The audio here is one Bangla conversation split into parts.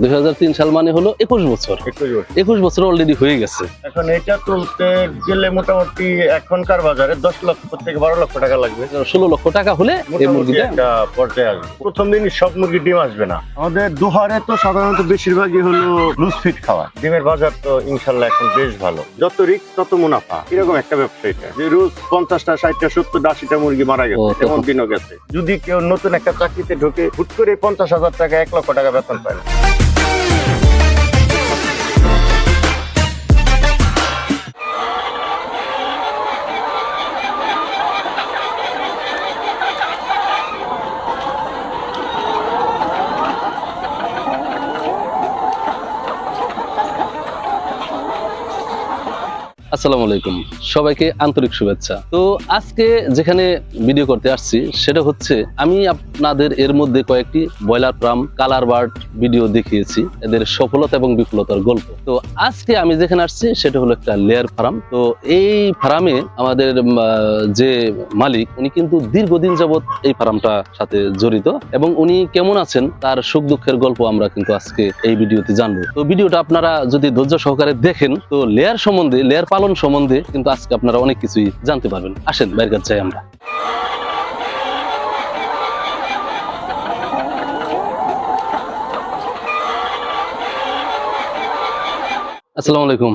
দুই হাজার তিন সাল মানে হলো একুশ বছর। একুশ বছর। অলরেডি হয়ে গেছে। এখন এটা তুলতে গেলে মোটামুটি এখনকার বাজারে দশ লক্ষ থেকে বারো লক্ষ টাকা লাগবে। ষোলো লক্ষ টাকা হলে এই মুরগিটা একটা পর্যায়ে আসবে। প্রথম দিনই সব মুরগি ডিম আসবে না। আমাদের দুহারে তো সাধারণত বেশিরভাগই হলো লুজ ফিট খাওয়া। ডিমের বাজার তো ইনশাল্লাহ এখন বেশ ভালো। যত রিস্ক তত মুনাফা। এরকম একটা ব্যবসা এটা। যে রোজ পঞ্চাশটা ষাটটা সত্তর আশিটা মুরগি মারা গেছে এমন দিনও গেছে। যদি কেউ নতুন একটা চাকরিতে ঢুকে হুট করে পঞ্চাশ হাজার টাকা এক লক্ষ টাকা বেতন পায় না। আসসালামু আলাইকুম। সবাইকে আন্তরিক শুভেচ্ছা। তো আজকে যেখানে ভিডিও করতে আসছি, সেটা হচ্ছে আমি আপনাদের এর মধ্যে কয়েকটি broiler farm, colour bird video দেখিয়েছি। এদের সফলতা এবং বিফলতার গল্প। তো আজকে আমি যেখানে আসছি, সেটা হলো একটা লেয়ার ফার্ম তো এই ফার্মে আমাদের যে মালিক, উনি কিন্তু দীর্ঘদিন যাবৎ এই ফার্মটা সাথে জড়িত এবং উনি কেমন আছেন, তার সুখ দুঃখের গল্প আমরা কিন্তু আজকে এই ভিডিওতে জানব। তো ভিডিওটা আপনারা যদি ধৈর্য সহকারে দেখেন, তো লেয়ার সম্বন্ধে লেয়ার পালন সম্বন্ধে কিন্তু আজকে আপনারা অনেক কিছুই জানতে পারবেন। আসেন, বাইরের কাছে যাই আমরা। আসসালামু আলাইকুম।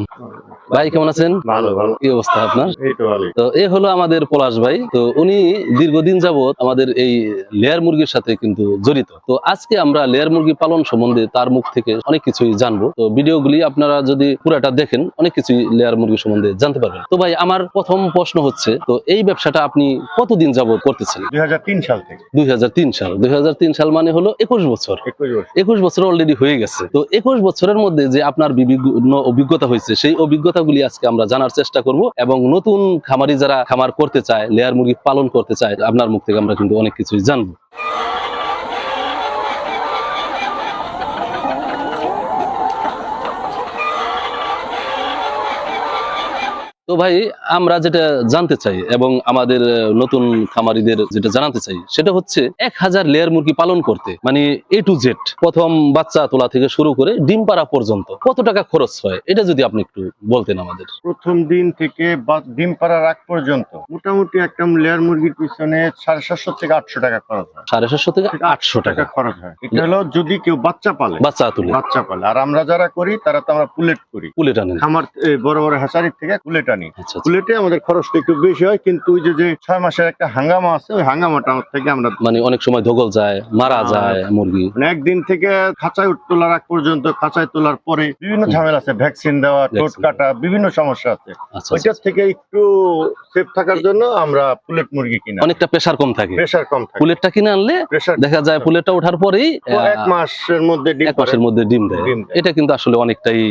ভাই কেমন আছেন? ভালো ভালো। কি অবস্থা আপনার? এই তো ভালো তো এ হলো আমাদের পলাশ ভাই। তো উনি দীর্ঘদিন যাবত আমাদের এই লেয়ার মুরগির সাথে কিন্তু জড়িত। তো আজকে আমরা লেয়ার মুরগি পালন সম্বন্ধে তার মুখ থেকে অনেক কিছুই জানব। তো ভিডিওগুলি আপনারা যদি পুরাটা দেখেন অনেক কিছুই লেয়ার মুরগি সম্বন্ধে জানতে পারবেন। তো ভাই আমার প্রথম প্রশ্ন হচ্ছে তো এই ব্যবসাটা আপনি কতদিন যাবত করতেছেন? দুই হাজার তিন সাল থেকে। দুই হাজার তিন সাল। দুই হাজার তিন সাল মানে হলো একুশ বছর। একুশ বছর। একুশ বছর অলরেডি হয়ে গেছে। তো একুশ বছরের মধ্যে যে আপনার বিভিন্ন অভিজ্ঞতা হয়েছে সেই অভিজ্ঞতাগুলি আজকে আমরা জানার চেষ্টা করব এবং নতুন খামারি যারা খামার করতে চায়, লেয়ার মুরগি পালন করতে চায়, আপনার মুখ থেকে আমরা কিন্তু অনেক কিছুই জানব। তো ভাই আমরা যেটা জানতে চাই এবং আমাদের নতুন খামারিদের যেটা জানাতে চাই সেটা হচ্ছে এক হাজার লেয়ার মুরগি পালন করতে মানে এ টু জেড প্রথম বাচ্চা তোলা থেকে শুরু করে ডিম পাড়া পর্যন্ত কত টাকা খরচ হয়? এটা যদি আপনি একটু বলতেন আমাদের। প্রথম দিন থেকে ডিম পাড়ার আগ পর্যন্ত মোটামুটি একটা লেয়ার মুরগির পিছনে সাড়ে সাতশো থেকে আটশো টাকা খরচ হয়। সাড়ে সাতশো থেকে আটশো টাকা। খরচ হয়। এটা হলো যদি কেউ বাচ্চা পালে। বাচ্চা তুলে। বাচ্চা পালে। আর আমরা যারা করি তারা তো আমরা পুলেট করি। পুলেট টানেন আমার বড় বড় হ্যাচারির থেকে পুলেট আনি। আচ্ছা আচ্ছা। পুলেটে আমাদের খরচটা একটু বেশি হয় কিন্তু ওই যে যে ছয় মাসের একটা হাঙ্গামা আছে ওই হাঙ্গামাটা থেকে আমরা মানে অনেক সময় ধকল যায় মারা যায় মুরগি। মানে একদিন থেকে খাঁচায় তোলার আগ পর্যন্ত খাঁচায় তোলার পরে বিভিন্ন ঝামেলা আছে ভ্যাকসিন দেওয়া টোট কাটা বিভিন্ন সমস্যা আছে। আচ্ছা ওইটার আচ্ছা। থেকে একটু সেফ থাকার জন্য আমরা পুলেট মুরগি কিনা। অনেকটা প্রেসার কম থাকে। প্রেশার কম থাকে। পুলেটটা কিনে আনলে প্রেশার দেখা যায় পুলেটটা ওঠার পরেই এক মাসের মধ্যে ডিম এক মাসের মধ্যে ডিম দেয়। ডিম দেয়। এটা কিন্তু আসলে অনেকটাই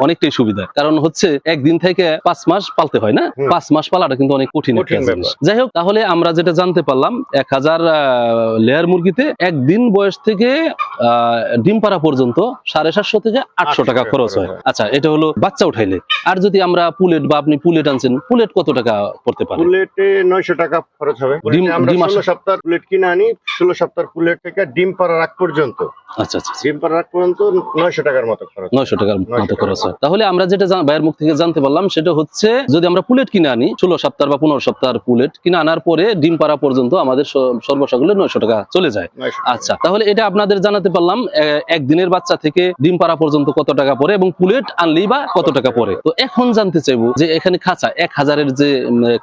অনেকটাই সুবিধা। কারণ হচ্ছে একদিন থেকে পাঁচ মাস পালতে হয় না? পাঁচ মাস পালাটা কিন্তু অনেক কঠিন একটা জিনিস। যাই হোক তাহলে আমরা যেটা জানতে পারলাম এক হাজার লেয়ার মুরগিতে একদিন বয়স থেকে ডিম পাড়া পর্যন্ত সাড়ে সাতশো থেকে আটশো টাকা খরচ হয়। হয়। আচ্ছা এটা হলো বাচ্চা উঠাইলে। আর যদি আমরা পুলেট বা আপনি পুলেট আনছেন পুলেট কত টাকা পড়তে পারে? পুলেটে নয়শো টাকা খরচ হবে। ডিম- ষোলো সপ্তাহ পুলেট কিনে আনি ষোলো সপ্তাহ পুলেট থেকে ডিম পাড়ার আগ পর্যন্ত। আচ্ছা আচ্ছা আচ্ছা। ডিম পাড়ার আগ পর্যন্ত নয়শো টাকার মতো খরচ। নয়শো টাকার মতো খরচ হয়। তাহলে আমরা যেটা ভাইয়ের মুখ থেকে জানতে পারলাম সেটা হচ্ছে যদি আমরা পুলেট কিনে আনি ষোলো সপ্তাহ বা পনেরো সপ্তাহ পুলেট কিনে আনার পরে ডিম পাড়া পর্যন্ত আমাদের স- সর্বসাকুল্যে নয়শো টাকা চলে যায়। আচ্ছা তাহলে এটা আপনাদের জানাতে পারলাম একদিনের বাচ্চা থেকে ডিম পাড়া পর্যন্ত কত টাকা পরে এবং পুলেট আনলেই বা কত টাকা পরে তো এখন জানতে চাইব যে এখানে খাঁচা এক হাজারের যে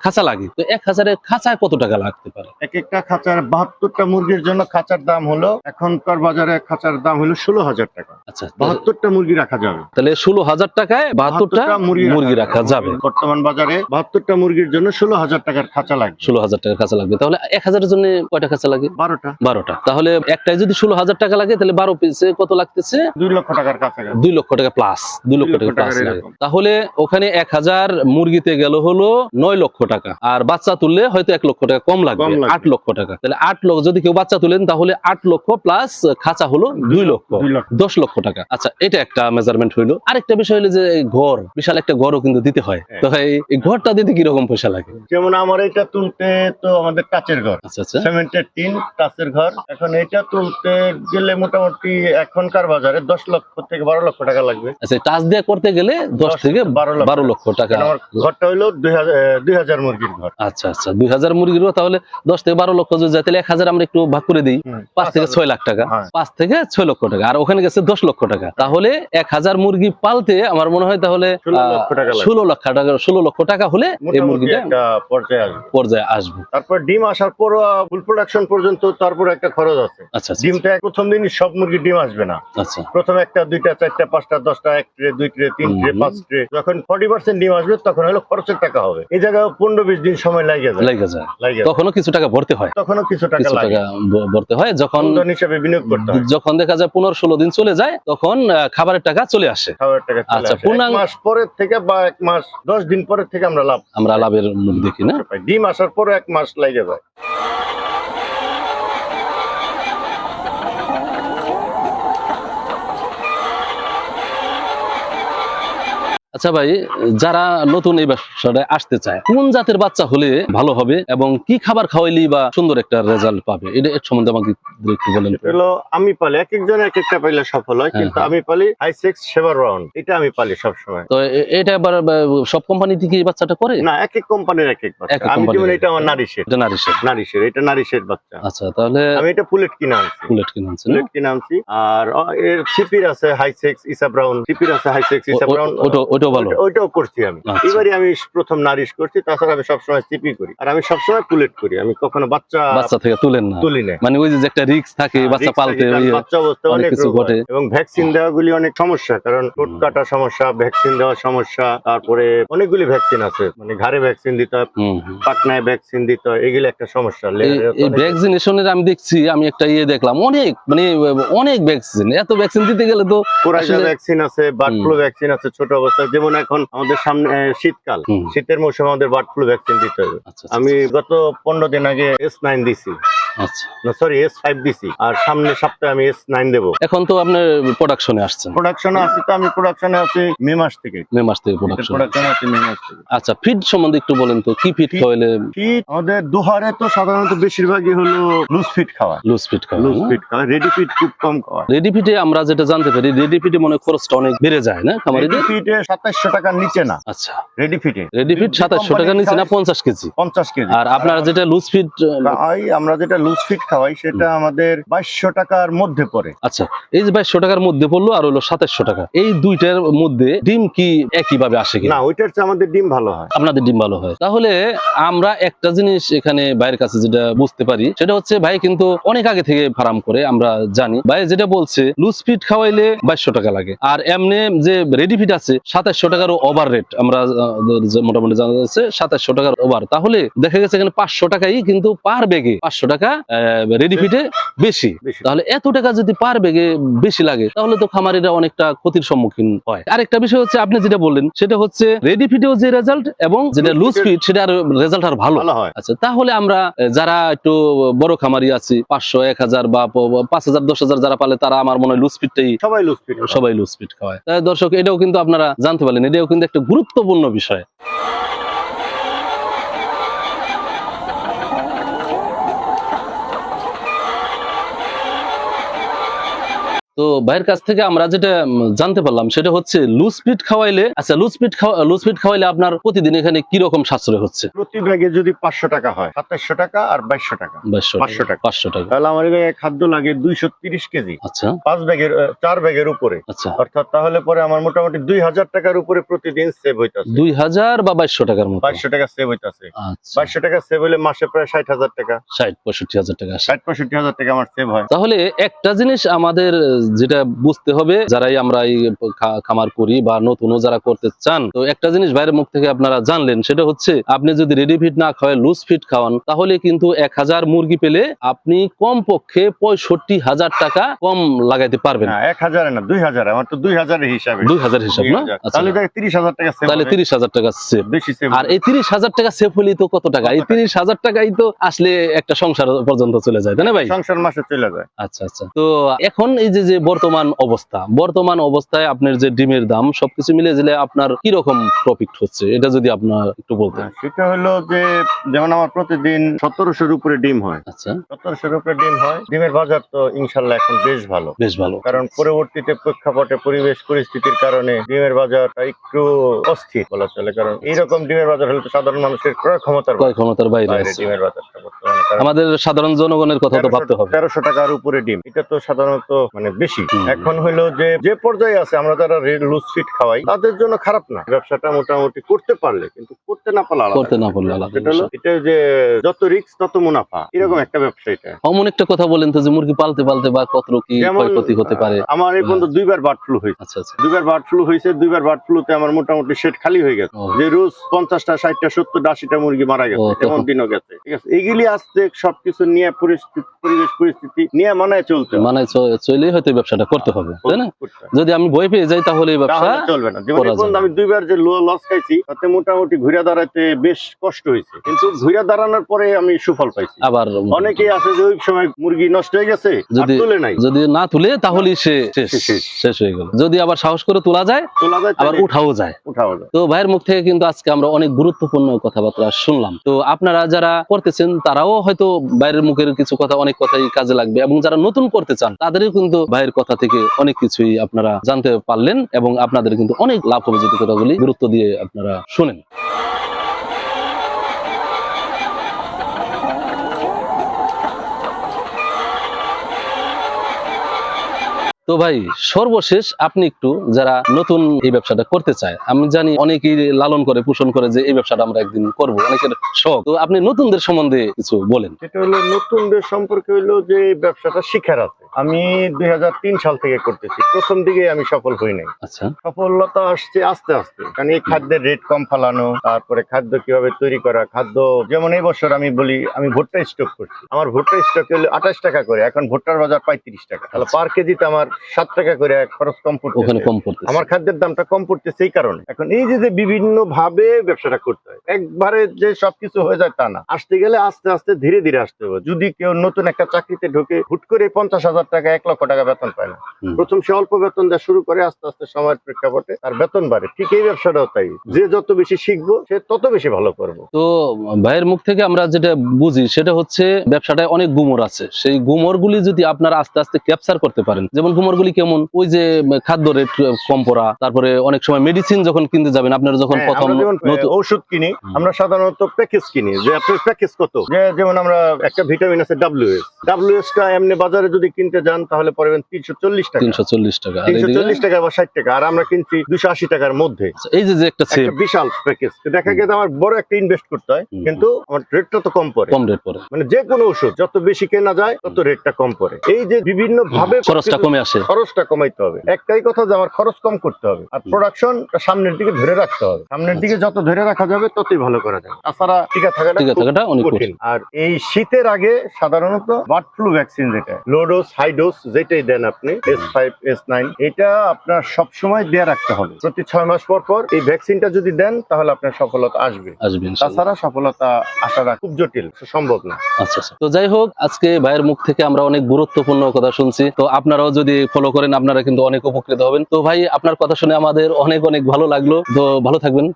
খাঁচা লাগে তো এক হাজারের খাঁচায় কত টাকা লাগতে পারে? এক একটা খাঁচার বাহাত্তরটা মুরগির জন্য খাঁচার দাম হলো এখনকার বাজারে খাঁচার দাম হলো ষোলো হাজার টাকা। আচ্ছা বাহাত্তরটা মুরগি রাখা যাবে। তাহলে ষোলো হাজার টাকায় বাহাত্তরটা 72টা মুরগি রাখা যাবে। বর্তমান বাজারে বাহাত্তরটা মুরগির জন্য ষোলো হাজার টাকার খাঁচা লাগবে। ষোলো হাজার টাকা খাঁচা লাগবে। তাহলে এক হাজারের জন্য কয়টা খাঁচা লাগে? বারোটা। বারোটা। তাহলে একটাই যদি ষোলো হাজার টাকা লাগে তাহলে বারো পিসে কত লাগতেছে? দুই লক্ষ টাকার কাছাকাছি দুই লক্ষ টাকা প্লাস দুই লক্ষ টাকা প্লাস টাকার। তাহলে ওখানে এক হাজার মুরগিতে গেল হলো নয় লক্ষ টাকা। আর বাচ্চা তুললে হয়তো এক লক্ষ টাকা কম লাগবে আট লক্ষ টাকা। তাহলে আট লক্ষ যদি কেউ বাচ্চা তুলেন তাহলে আট লক্ষ প্লাস খাঁচা হলো দুই লক্ষ। দশ লক্ষ টাকা। আচ্ছা এটা একটা মেজারমেন্ট হইল। আরেকটা বিষয় হলো যে ঘর বিশাল একটা ঘরও কিন্তু দিতে হয়। হ্যাঁ। তো এই- ঘরটা দিতে কীরকম পয়সা লাগে? যেমন আমার এটা তুলতে তো আমাদের কাচের ঘর। আচ্ছা আচ্ছা। সিমেন্টের টিন কাচের ঘর। এখন এটা তুলতে গেলে মোটামুটি এখনকার বাজারে দশ লক্ষ থেকে বারো লক্ষ টাকা লাগবে। আচ্ছা টাচ দিয়ে করতে গেলে দশ থেকে বারো লক্ষ। টাকা। আমার ঘরটা দুই হাজার মুরগির ঘর। আচ্ছা আচ্ছা দুই হাজার মুরগিরও তাহলে দশ থেকে বারো লক্ষ যদি যায় তাহলে এক হাজার আমরা একটু ভাগ করে দিই। পাঁচ থেকে ছয় লাখ টাকা। হ্যাঁ। পাঁচ থেকে ছয় লক্ষ টাকা। আর ওখানে গেছে দশ লক্ষ টাকা। তাহলে এক হাজার মুরগি পালতে আমার মনে হয় তাহলে ষোলো লক্ষ টাকা। ষোলো লক্ষ টাকা হলে এই মুরগিটা পর্যায়ে আসবে। তারপর ডিম আসার পর ফুল প্রোডাকশন পর্যন্ত তারপর একটা খরচ আছে। আচ্ছা আচ্ছা। ডিমটা প্রথম দিনই সব মুরগি ডিম আসবে না। আচ্ছা। প্রথম একটা দুইটা চারটা পাঁচটা দশটা এক ট্রে দুই ট্রে তিন ট্রে পাঁচ ট্রে। যখন ফর্টি পার্সেন্ট ডিম আসবে তখন হলো খরচের টাকা হবে। এই জায়গায় পনেরো বিশ দিন সময় লাগে যায়। লাগে যায়। তখনও কিছু টাকা ভরতে হয়। তখনও কিছু টাকা টাকা ভরতে হয়। যখন হিসেবে বিনিয়োগ করতে হয়। যখন দেখা যায় পনেরো ষোলো দিন চলে যায় তখন খাবারের টাকা চলে আসে। খাওয়ার টাকা আচ্ছা, পূর্ণাঙ্গ- মাস পরের থেকে বা এক মাস দশ দিন পরের থেকে আমরা লাভ আমরা লাভের মুখ দেখি না। দুই ডিম আসার পরে এক মাস লাগে যায়। আচ্ছা ভাই যারা নতুন এই ব্যবসাটায় আসতে চায় কোন জাতের বাচ্চা হলে ভালো হবে এবং কি খাবার খাওয়াইলি বা সুন্দর একটা রেজাল্ট পাবে? এটা এর সম্বন্ধে আমাকে একটু বলেন। আমি পালি এক একজন এক একটা পাইলে সফল হয় হ্যাঁ, কিন্তু হ্যাঁ। আমি পালি হাইসেক্স সেভার রাউন্ড এটা আমি পালি সবসময়। তো এটা আবার সব কোম্পানি থেকে এই বাচ্চাটা করে? না এক এক কোম্পানির এক এক বাচ্চা। আমি যেমন। এটা আমার নারিশের এটা নারিশের নারিশের এটা নারিশের বাচ্চা। আচ্ছা তাহলে আমি এটা পুলেট কিনে আনছি। বুলেট কিনে আনছেন না? পুলেট কিনে আনছি। আর এর সিপির আছে হাইসেক্স ইসা ব্রাউন সিপির আছে হাইসেক্স ও- ইসা ব্রাউন ওটা- ভালো। ওইটাও করছি আমি। আচ্ছা। এবারে আমি প্রথম নারিশ করছি তাছাড়া আমি সবসময় সিপি করি। আর আমি সবসময় পুলেট করি আমি কখনো বাচ্চা বাচ্চা থেকে তুলেন না। তুলি না মানে ওই যে একটা রিস্ক থাকে হ্যাঁ, বাচ্চা পালতে বাচ্চা অবস্থা অনেক কিছু ঘটে। এবং ভ্যাকসিন দেওয়াগুলি অনেক সমস্যা কারণ ঠোঁট কাটা সমস্যা ভ্যাকসিন দেওয়ার সমস্যা তারপরে অনেকগুলি ভ্যাকসিন আছে। মানে ঘাড়ে ভ্যাকসিন দিতে হয়। পাটনায় ভ্যাকসিন দিতে হয় এগুলো একটা সমস্যা। এই ভ্যাকসিনেশনের আমি দেখছি আমি একটা ইয়ে দেখলাম অনেক মানে অনেক ভ্যাকসিন। এত ভ্যাকসিন দিতে গেলে তো ভ্যাকসিন আছে বার্ড ফ্লু ভ্যাকসিন আছে ছোট অবস্থায় যেমন এখন আমাদের সামনে শীতকাল। শীতের মৌসুমে আমাদের বার্ড ফ্লু ভ্যাকসিন দিতে হবে। আচ্ছা, আচ্ছা, আমি গত পনেরো দিন আগে এস নাইন দিছি। আচ্ছা। সরি এস ফাইভ দিছি। আর সামনে সপ্তাহে আমি এস নাইন দেবো। এখন তো আপনার প্রোডাকশনে আসছেন। প্রোডাকশনে আছি তো আমি প্রোডাকশনে আছি মে মাস থেকে। মে মাস থেকে প্রোডাকশন প্রোডাকশনে আছি মে মাস থেকে। আচ্ছা ফিড সম্বন্ধে একটু বলেন তো কি ফিড খাওয়াইলে ফিট আমাদের দুহারে তো সাধারণত বেশিরভাগই হলো লুজ ফিট খাওয়া। লুজ ফিড লুজ খাওয়া খাওয়া রেডি ফিট খুব কম খাওয়া। রেডি ফিটে আমরা যেটা জানতে পারি রেডি ফিটে মনে খরচটা অনেক বেড়ে যায় না খামারিদের ফিটে সাতাশশো টাকার নিচে না। আচ্ছা। রেডি ফিটে রেডি ফিট যে সাতাশশো টাকা নিচে না খাওয়ায়- পঞ্চাশ কেজি? পঞ্চাশ কেজি। আর আপনার যেটা লুজ ফিট খাওয়াই আমরা যেটা লুজ ফিট খাওয়াই সেটা আমাদের বাইশশো টাকার মধ্যে পড়ে। আচ্ছা এই যে বাইশশো টাকার মধ্যে পড়ল আর হলো সাতাশশো টাকা এই দুইটার মধ্যে ডিম কি একই ভাবে আসে না ওইটার চেয়ে আমাদের ডিম ভালো হয়। আপনাদের ডিম ভালো হয়। তাহলে আমরা একটা জিনিস এখানে ভাইয়ের কাছে যেটা বুঝতে পারি সেটা হচ্ছে ভাই কিন্তু অনেক আগে থেকে ফার্ম করে আমরা জানি। ভাই যেটা বলছে লুজ ফিট খাওয়াইলে বাইশশো টাকা লাগে আর এমনি যে রেডি ফিট আছে সাতাশশো টাকারও ওভার রেট আমরা মোটামুটি জানা যাচ্ছে সাতাশশো টাকার ওভার তাহলে দেখা গেছে এখানে পাঁচশো টাকাই কিন্তু পার বেগে পাঁচশো টাকা রেডি ফিটে বেশি। তাহলে এত টাকা যদি পার বেগে বেশি লাগে তাহলে তো খামারিরা অনেকটা ক্ষতির সম্মুখীন হয়। আরেকটা বিষয় হচ্ছে আপনি যেটা বললেন সেটা হচ্ছে রেডি ফিটেও যে রেজাল্ট এবং যেটা লুজ ফিট সেটা রেজাল্ট আর ভালো। আচ্ছা তাহলে আমরা যারা একটু বড় খামারি আছি পাঁচশো এক হাজার বা পাঁচ হাজার দশ হাজার যারা পালে তারা আমার মনে হয় লুজ ফিটটাই সবাই লুজ ফিট সবাই লুজ ফিট খাওয়ায়। তাই দর্শক এটাও কিন্তু আপনারা জানতে পারলেন এটাও কিন্তু একটা গুরুত্বপূর্ণ বিষয়। তো ভাইয়ের কাছ থেকে আমরা যেটা জানতে পারলাম সেটা হচ্ছে লুজ ফিট খাওয়াইলে আচ্ছা লুজ ফিট খাওয়া লুজ ফিট খাওয়াইলে আপনার প্রতিদিন এখানে কি রকম সাশ্রয় হচ্ছে? প্রতি ব্যাগে যদি পাঁচশো টাকা হয় সাতাশশো টাকা আর বাইশশো টাকা। 500 টাকা। পাঁচশো টাকা। তাহলে আমার ব্যাগে খাদ্য লাগে দুইশো তিরিশ কেজি। আচ্ছা। পাঁচ ব্যাগের চার ব্যাগের উপরে। আচ্ছা। অর্থাৎ তাহলে পরে আমার মোটামুটি দুই হাজার টাকার উপরে প্রতিদিন সেভ হইতাছে। দুই হাজার বা বাইশশো টাকার মতো? বাইশশো টাকা সেভ হইতাছে। আচ্ছা। বাইশশো টাকা সেভ হলে মাসে প্রায় ষাট হাজার টাকা। ষাট পঁয়ষট্টি হাজার টাকা ষাট পঁয়ষট্টি হাজার টাকা আমার সেভ হয়। তাহলে একটা জিনিস আমাদের যেটা বুঝতে হবে যারাই আমরা এই খামার করি বা নতুনও যারা করতে চান তো একটা জিনিস বাইরের মুখ থেকে আপনারা জানলেন সেটা হচ্ছে আপনি যদি রেডি ফিট না খাওয়ায় লুজ ফিট খাওয়ান তাহলে কিন্তু এক হাজার মুরগি পেলে আপনি কম পক্ষে পঁয়ষট্টি হাজার টাকা কম লাগাইতে পারবেন। এক হাজারে না দুই হাজার আমার তো দুই হাজারের হিসাবে। দুই হাজার হিসাব না? আচ্ছা। তাহলে তিরিশ হাজার টাকা তাহলে তিরিশ হাজার টাকা সেভ বেশি সেভ আর এই তিরিশ হাজার টাকা সেভ হলেই তো কত টাকা? এই তিরিশ হাজার টাকাই তো আসলে একটা সংসার পর্যন্ত চলে যায় তাই না ভাই? সংসার মাসে চলে যায়। আচ্ছা আচ্ছা। তো এখন এই যে যে বর্তমান অবস্থা। বর্তমান অবস্থায় আপনার যে ডিমের দাম সবকিছু মিলে দিলে আপনার কি রকম প্রফিট হচ্ছে? এটা যদি আপনার একটু বলতেন। হ্যাঁ, সেটা হলো যে যেমন আমার প্রতিদিন সতেরোশোর উপরে ডিম হয়। আচ্ছা। সতেরোশোর উপরে ডিম হয় ডিমের বাজার তো ইনশাল্লাহ এখন বেশ ভালো। বেশ ভালো। কারণ পরবর্তীতে প্রেক্ষাপটে পরিবেশ পরিস্থিতির কারণে ডিমের বাজারটা একটু অস্থির বলা চলে কারণ এইরকম ডিমের বাজার হলে তো সাধারণ মানুষের ক্রয় ক্ষমতার ক্রয় ক্ষমতার বাইরে বাইরে ডিমের বাজারটা বর্তমানে। আমাদের সাধারণ জনগণের কথা তো ভাবতে হবে। তেরোশো টাকার উপরে ডিম এটা তো সাধারণত মানে বেশি। এখন হলো যে যে পর্যায়ে আছে আমরা যারা লুজ ফিট খাওয়াই তাদের জন্য খারাপ না। ব্যবসাটা মোটামুটি করতে পারলে কিন্তু করতে না পারলে করতে না পারলে সেটা হলো এটা যে যত রিস্ক তত মুনাফা। এরকম একটা ব্যবসা এটা। অমন একটা কথা বলেন তো যে মুরগি পালতে পালতে বা কত কি ক্ষয়ক্ষতি হতে পারে। আমার এই পর্যন্ত দুইবার বার্ড ফ্লু হয়েছে। আচ্ছা আচ্ছা। দুইবার বার্ড ফ্লু হয়েছে দুইবার বার্ড ফ্লুতে আমার মোটামুটি সেট খালি হয়ে গেছে। যে রোজ পঞ্চাশটা ষাটটা সত্তরটা আশিটা মুরগি মারা গেছে। এমন দিনও গেছে। ঠিক আছে এগুলি আসতে সবকিছু নিয়ে পরিস্থিতি পরিবেশ পরিস্থিতি নিয়ে মানায় চলতে মানে চলেই হয়তো ব্যবসাটা করতে হবে তাই না? যদি আমি বই পেয়ে যাই তাহলে এই ব্যবসা চলবে না। যেমন। আমি দুইবার যে লস খাইছি তাতে মোটামুটি ঘুরে দাঁড়াতে বেশ কষ্ট হয়েছে। কিন্তু ঘুরে দাঁড়ানোর পরে আমি সুফল পাইছি। আবার অনেকেই আছে যে ওই সময় মুরগি নষ্ট হয়ে গেছে যদি- তুলে নাই। যদি না তুলে তাহলে সে। শেষ হয়ে গেল। যদি আবার সাহস করে তোলা যায় তোলা যায় আবার উঠাও যায়। উঠাও যায়। তো ভাইয়ের মুখ থেকে কিন্তু আজকে আমরা অনেক গুরুত্বপূর্ণ কথাবার্তা শুনলাম। তো আপনারা যারা করতেছেন, তারাও হয়তো বাইরের মুখের কিছু কথা, অনেক কথাই কাজে লাগবে। এবং যারা নতুন করতে চান, তাদেরও কিন্তু ভাইয়ের কথা থেকে অনেক কিছুই আপনারা জানতে পারলেন এবং আপনাদের কিন্তু অনেক লাভ হবে যদি কথাগুলি গুরুত্ব দিয়ে আপনারা শুনেন। তো ভাই সর্বশেষ আপনি একটু যারা নতুন এই ব্যবসাটা করতে চায় আমি জানি অনেকেই লালন করে পোষণ করে যে এই ব্যবসাটা আমরা একদিন করব অনেকের শখ। তো আপনি নতুনদের সম্বন্ধে কিছু বলেন। সেটা হলো নতুনদের সম্পর্কে হইল যে এই ব্যবসাটা শিখার আছে। আমি দুই হাজার তিন সাল থেকে করতেছি প্রথম দিকে আমি সফল হই নাই। আচ্ছা। সফলতা আসছে আস্তে আস্তে কারণ এই খাদ্যের রেট কম ফালানো তারপরে খাদ্য কীভাবে তৈরি করা খাদ্য যেমন এই বছর আমি বলি আমি ভুট্টা স্টক করছি। আমার ভুট্টা স্টক হলো আঠাশ টাকা করে এখন ভুট্টার বাজার পঁয়ত্রিশ টাকা। তাহলে পার কেজিতে আমার সাত টাকা করে খরচ কম। ওখানে পড়ছে কম পড়তেছে। আমার খাদ্যের দামটা কম পড়ছে সেই কারণে। এখন এই যে যে বিভিন্ন ভাবে ব্যবসাটা করতে হয় একবারে যে সবকিছু হয়ে যায় তা না। আসতে গেলে আস্তে আস্তে ধীরে ধীরে আসতে হবে। যদি কেউ নতুন একটা চাকরিতে ঢুকে হুট করে পঞ্চাশ হাজার টাকা এক লক্ষ টাকা বেতন পায় না। প্রথম সে অল্প বেতন দেওয়া শুরু করে আস্তে আস্তে সময়ের প্রেক্ষাপটে তার বেতন বাড়ে। ঠিক এই ব্যবসাটাও তাই। যে যত বেশি শিখব সে তত বেশি ভালো করব। তো ভাইয়ের মুখ থেকে আমরা যেটা বুঝি সেটা হচ্ছে ব্যবসাটায় অনেক গুমর আছে। সেই গুমরগুলি যদি আপনারা আস্তে আস্তে ক্যাপচার করতে পারেন যেমন গুমরগুলি কেমন? ওই যে খাদ্য রেট কম পড়া তারপরে অনেক সময় মেডিসিন যখন কিনতে যাবেন আপনারা যখন হ্যাঁ, প্রথম ওষুধ কিনি আমরা সাধারণত প্যাকেজ কিনি যে আপনার প্যাকেজ কত? যেমন আমরা একটা ভিটামিন আছে ডাব্লিউএস ডাব্লিউএস টা এমনি বাজারে যদি কিনতে যান তাহলে পড়বেন তিনশো চল্লিশ টাকা। তিনশো চল্লিশ টাকা তিনশো চল্লিশ টাকা বা ষাট টাকা আর আমরা কিনছি দুশো আশি টাকার মধ্যে। আচ্ছা, এই যে যে একটা বিশাল প্যাকেজ দেখা গেছে আমার বড় একটা ইনভেস্ট করতে হয় কিন্তু আমার রেটটা তো কম পড়ে। কম রেট পড়ে। মানে যে কোনো ওষুধ যত বেশি কেনা যায় তত রেটটা কম পড়ে। এই যে বিভিন্ন ভাবে খরচটা কমে আসে। খরচটা কমাইতে হবে। একটাই কথা যে আমার খরচ কম করতে হবে। আর প্রোডাকশন সামনের দিকে ধরে রাখতে হবে। সামনের দিকে যত ধরে রাখা যাবে ততই ভালো করা যাবে। তাছাড়া টিকা থাকাটা টিকে থাকাটা অনেক কঠিন। আর এই শীতের আগে সাধারণত বার্ড ফ্লু ভ্যাকসিন যেটা লো ডোজ হাই ডোজ যেটাই দেন আপনি এস ফাইভ এস নাইন এটা আপনার সব সময় দেয়া রাখতে হবে। প্রতি ছয় মাস পর পর এই ভ্যাকসিনটা যদি দেন তাহলে আপনার সফলতা আসবে। আসবে তাছাড়া সফলতা আসাটা খুব জটিল সম্ভব না। আচ্ছা আচ্ছা। তো যাই হোক আজকে ভাইয়ের মুখ থেকে আমরা অনেক গুরুত্বপূর্ণ কথা শুনছি। তো আপনারাও যদি ফলো করেন, আপনারা কিন্তু অনেক উপকৃত হবেন। তো ভাই, আপনার কথা শুনে আমাদের অনেক অনেক ভালো লাগল। তো ভালো থাকবেন।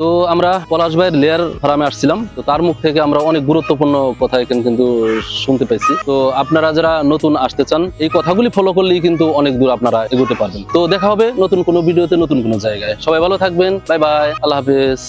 তো আমরা পলাশ ভাইয়ের লেয়ার ফার্মে আসছিলাম। তো তার মুখ থেকে আমরা অনেক গুরুত্বপূর্ণ কথা এখানে কিন্তু শুনতে পাইছি তো আপনারা যারা নতুন আসতে চান, এই কথাগুলি ফলো করলেই কিন্তু অনেক দূর আপনারা এগোতে পারবেন। তো দেখা হবে নতুন কোনো ভিডিওতে নতুন কোনো জায়গায়। সবাই ভালো থাকবেন। Bye bye. আল্লাহ হাফেজ।